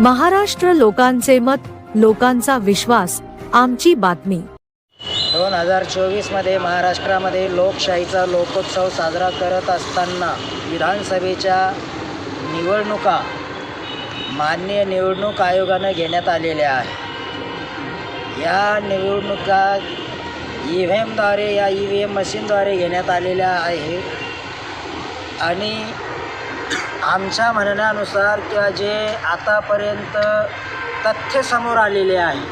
महाराष्ट्र लोकांचे मत लोकांचा विश्वास आमची बातमी. दोन हजार चोवीसमध्ये महाराष्ट्रामध्ये लोकशाहीचा लोकोत्सव साजरा करत असताना विधानसभेच्या निवडणुका मान्य निवडणूक आयोगानं घेण्यात आलेल्या आहे या निवडणुका ई व्ही एमद्वारे या ई व्ही एम मशीनद्वारे घेण्यात आलेल्या आहे आणि आमच्या म्हणण्यानुसार किंवा जे आतापर्यंत तथ्य समोर आलेले आहे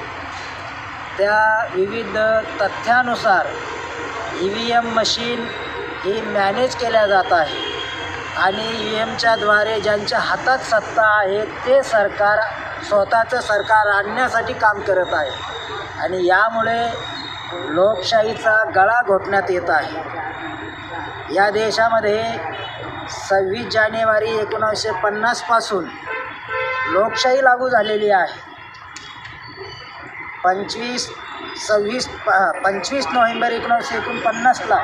त्या विविध तथ्यानुसार ई व्ही एम मशीन ही मॅनेज केल्या जात आहे. आणि ई व्ही एमच्याद्वारे ज्यांच्या हातात सत्ता आहे ते सरकार स्वतःचं सरकार आणण्यासाठी काम करत आहे. आणि यामुळे लोकशाहीचा गळा घोटण्यात येत आहे. या देशामध्ये सव्वीस जानेवारी एकोणावीसशे पन्नासपासून लोकशाही लागू झालेली आहे. पंचवीस सव्वीस प पंचवीस नोव्हेंबर एकोणीसशे एकोणपन्नासला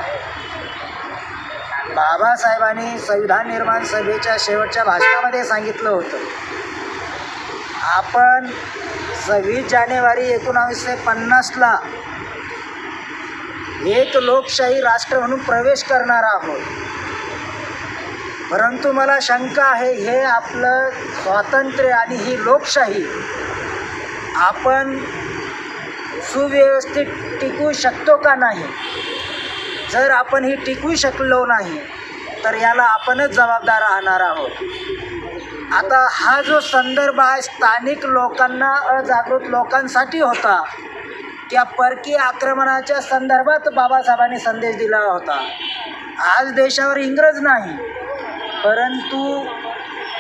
बाबासाहेबांनी संविधान निर्माण सभेच्या शेवटच्या भाषणामध्ये सांगितलं होतं. आपण सव्वीस जानेवारी एकोणावीसशे पन्नासला एक लोकशाही राष्ट्र म्हणून प्रवेश करणार आहोत. परंतु मला शंका आहे हे आपलं स्वातंत्र्य आणि ही लोकशाही आपण सुव्यवस्थित टिकू शकतो का नाही? जर आपण ही टिकवू शकलो नाही तर याला आपणच जबाबदार राहणार आहोत. आता हा जो संदर्भ आहे स्थानिक लोकांना अजागृत लोकांसाठी होता. त्या परकीय आक्रमणाच्या संदर्भात बाबासाहेबांनी संदेश दिला होता. आज देशावर इंग्रज नाही परंतु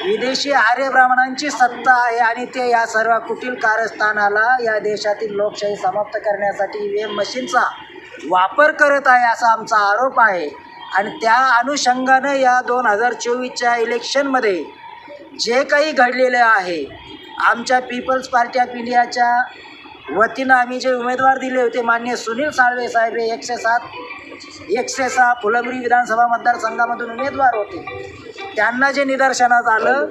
विदेशी आर्य ब्राह्मणांची सत्ता आहे आणि ते या सर्व कुटील कारस्थानाला या देशातील लोकशाही समाप्त करण्यासाठी ई एम मशीनचा वापर करत आहे असा आमचा आरोप आहे. आणि त्या अनुषंगानं या दोन हजार चोवीसच्या इलेक्शनमध्ये जे काही घडलेलं आहे आमच्या पीपल्स पार्टी ऑफ इंडियाच्या वतीनं आम्ही जे उमेदवार दिले होते मान्य सुनील साळवे साहेब हे एकशे सात एकशे सहा फुलंबरी विधानसभा मतदारसंघामधून उमेदवार होते. त्यांना जे निदर्शनात आलं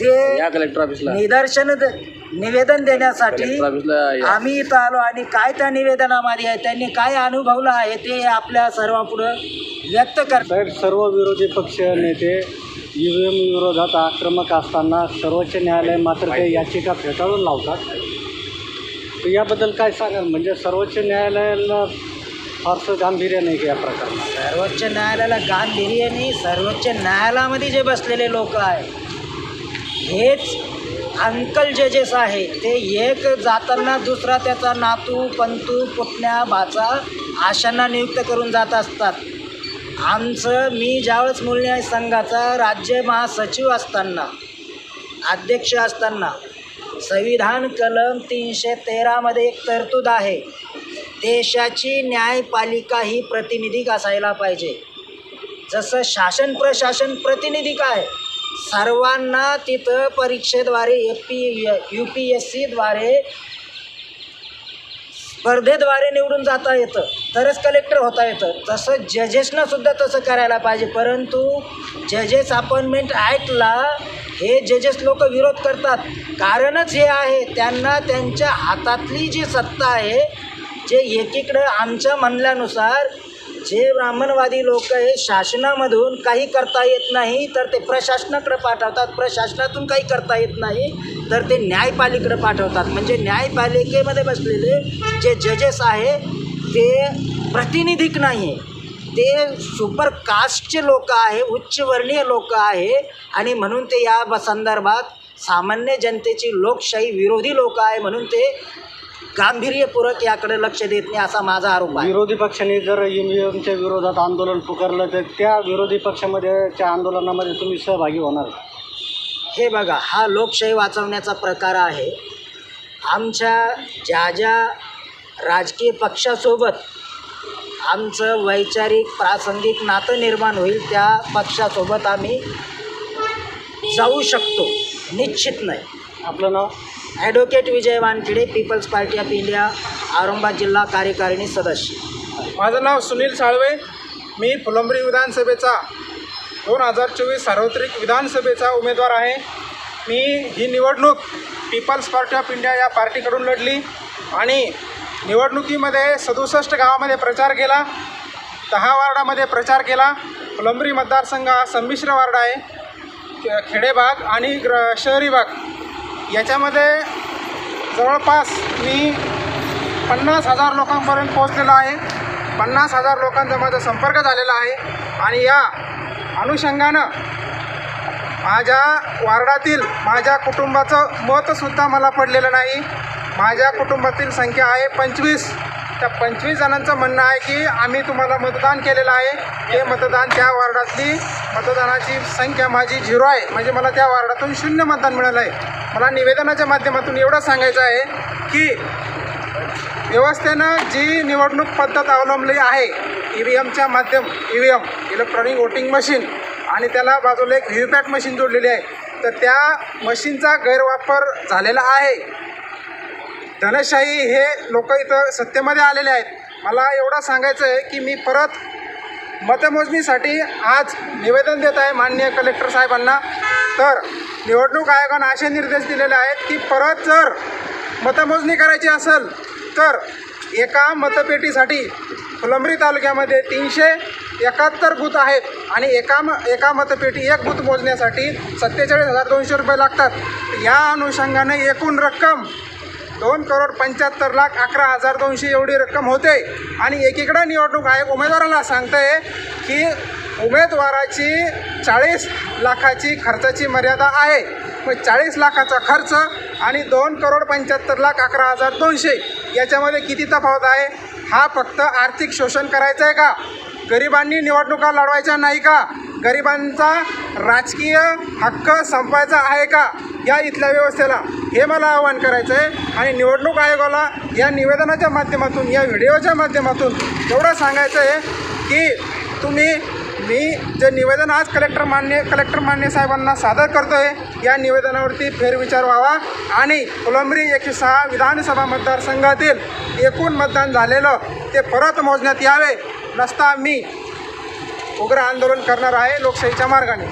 ते या कलेक्टर ऑफिसला निदर्शन द- निवेदन देण्यासाठी कलेक्टर ऑफिसला या. आम्ही इथं आलो आणि काय त्या निवेदनामध्ये आहे त्यांनी काय अनुभवलं आहे ते आपल्या सर्वापुढं व्यक्त कर साहेब सर्व विरोधी पक्ष नेते ई व्ही एम विरोधात आक्रमक असताना सर्वोच्च न्यायालय मात्र ते याचिका फेटाळून लावतात. तर याबद्दल काय सांगाल? म्हणजे सर्वोच्च न्यायालयाला फारसं गांभीर्य नाही या प्रकरणात. सर्वोच्च न्यायालयाला गांभीर्य नाही सर्वोच्च न्यायालयामध्ये जे बसलेले लोक आहे हेच अंकल जजेस आहे. ते एक जाताना दुसरा त्याचा नातू पंतू पुतण्या भाचा आशांना नियुक्त करून जात असतात. आमचं मी ज्यावेळेस मूलन्याय संघाचा राज्य महासचिव असताना अध्यक्ष असताना संविधान कलम तीनशे तेरामध्ये एक तरतूद आहे. देशाची न्यायपालिका ही प्रतिनिधिक असायला पाहिजे. जसं शासन प्रशासन प्रतिनिधिक आहे सर्वांना तिथं परीक्षेद्वारे A P U P S सीद्वारे स्पर्धेद्वारे निवडून जाता येतं. तरच कलेक्टर होता येतं. तसं जजेसना सुद्धा तसं करायला पाहिजे. परंतु जजेस अपॉइंटमेंट ॲक्टला हे जजेस लोक विरोध करतात. कारणच हे आहे त्यांना त्यांच्या हातातली जी सत्ता आहे जे एकीकडं आमच्या म्हणल्यानुसार जे ब्राह्मणवादी लोक हे शासनामधून काही करता येत नाही तर ते प्रशासनाकडे पाठवतात. प्रशासनातून काही करता येत नाही तर ते न्यायपालिकेकडे पाठवतात. म्हणजे न्यायपालिकेमध्ये बसलेले जे जजेस आहे ते प्रतिनिधिक नाही. आहे ते सुपर कास्टचे लोक आहे उच्चवर्णीय लोक आहे आणि म्हणून ते या संदर्भात सामान्य जनतेची लोकशाही विरोधी लोक आहे म्हणून ते गांभीर्यपूर्वक याकडे लक्ष देत नाही असा माझा आरोप आहे. विरोधी पक्षाने जर ई व्ही एमच्या विरोधात आंदोलन पुकारलं तर त्या विरोधी पक्षामध्ये च्या आंदोलनामध्ये तुम्ही सहभागी होणार? हे बघा हा लोकशाही वाचवण्याचा प्रकार आहे. आमच्या ज्या ज्या राजकीय पक्षासोबत आमचं वैचारिक प्रासंगिक नातं निर्माण होईल त्या पक्षासोबत आम्ही जाऊ शकतो. निश्चित नाही. आपलं नाव? Advocate Vijay Wankhede peoples party of India Aurangabad जिल्हा कार्यकारिणी सदस्य माझं नाव सुनील साळवे. मी फुलंबरी विधानसभेचा दोन हजार चोवीस सार्वत्रिक विधानसभेचा उमेदवार आहे. मी ही निवडणूक पीपल्स पार्टी ऑफ इंडिया या पार्टीकडून लढली आणि निवडणुकीमध्ये सदुसष्ट गावामध्ये प्रचार केला दहा वार्डामध्ये प्रचार केला. फुलंबरी मतदारसंघ हा संमिश्र वार्ड आहे. खे- खेडेभाग आणि ग्र शहरी भाग. याच्यामध्ये जवळपास मी पन्नास हजार लोकांपर्यंत पोहोचलेलो आहे. पन्नास हजार लोकांचा माझा संपर्क झालेला आहे. आणि या अनुषंगानं माझ्या वार्डातील माझ्या कुटुंबाचं मतसुद्धा मला पडलेलं नाही. माझ्या कुटुंबातील संख्या आहे पंचवीस. त्या पंचवीस जणांचं म्हणणं आहे की आम्ही तुम्हाला मतदान केलेलं आहे. ते मतदान त्या वार्डातली मतदानाची संख्या माझी झिरो आहे. म्हणजे मला त्या वार्डातून शून्य मतदान मिळालं आहे. मला निवेदनाच्या माध्यमातून एवढं सांगायचं आहे की व्यवस्थेनं जी निवडणूक पद्धत अवलंबली आहे ई व्ही एमच्या माध्यम E V M electronic voting machine आणि त्याला बाजूला एक व्ही पॅट मशीन जोडलेली आहे. तर त्या मशीनचा गैरवापर झालेला आहे. धनशाही हे लोक इथं सत्तेमध्ये आलेले आहेत. मला एवढं सांगायचं आहे की मी परत मतमोजणीसाठी आज निवेदन देत आहे माननीय कलेक्टर साहेबांना. तर निवडणूक आयोगानं असे निर्देश दिलेले आहेत की परत जर मतमोजणी करायची असेल तर एका मतपेटीसाठी फुलंब्री तालुक्यामध्ये तीनशे एकाहत्तर बूथ आहेत आणि एका म एका मतपेटी एक बूथ मोजण्यासाठी सत्तेचाळीस हजार दोनशे रुपये लागतात. या अनुषंगाने एकूण रक्कम दोन करोड पंच्याहत्तर लाख अकरा हजार दोनशे एवढी रक्कम होते. आणि एकीकडं निवडणूक आयोग उमेदवाराला सांगतंय की उमेदवाराची चाळीस लाखाची खर्चाची मर्यादा आहे. मग चाळीस लाखाचा खर्च आणि दोन करोड पंच्याहत्तर लाख अकरा हजार दोनशे याच्यामध्ये किती तफावत आहे? हा फक्त आर्थिक शोषण करायचं आहे का? गरिबांनी निवडणुका लढवायच्या नाही का? गरिबांचा राजकीय हक्क संपवायचा आहे का? या इथल्या व्यवस्थेला हे मला आवाहन करायचं आहे आणि निवडणूक आयोगाला या निवेदनाच्या माध्यमातून या व्हिडिओच्या माध्यमातून एवढं सांगायचं आहे की तुम्ही मी जे निवेदन आज कलेक्टर मान्य कलेक्टर मान्य साहेबांना सादर करतो आहे या निवेदनावरती फेरविचार व्हावा. आणि फुलंब्री एकशे सहा विधानसभा मतदारसंघातील एकूण मतदान झालेलं ते परत मोजण्यात यावे. नसता मी उग्र आंदोलन करणार आहे लोकशाहीच्या मार्गाने.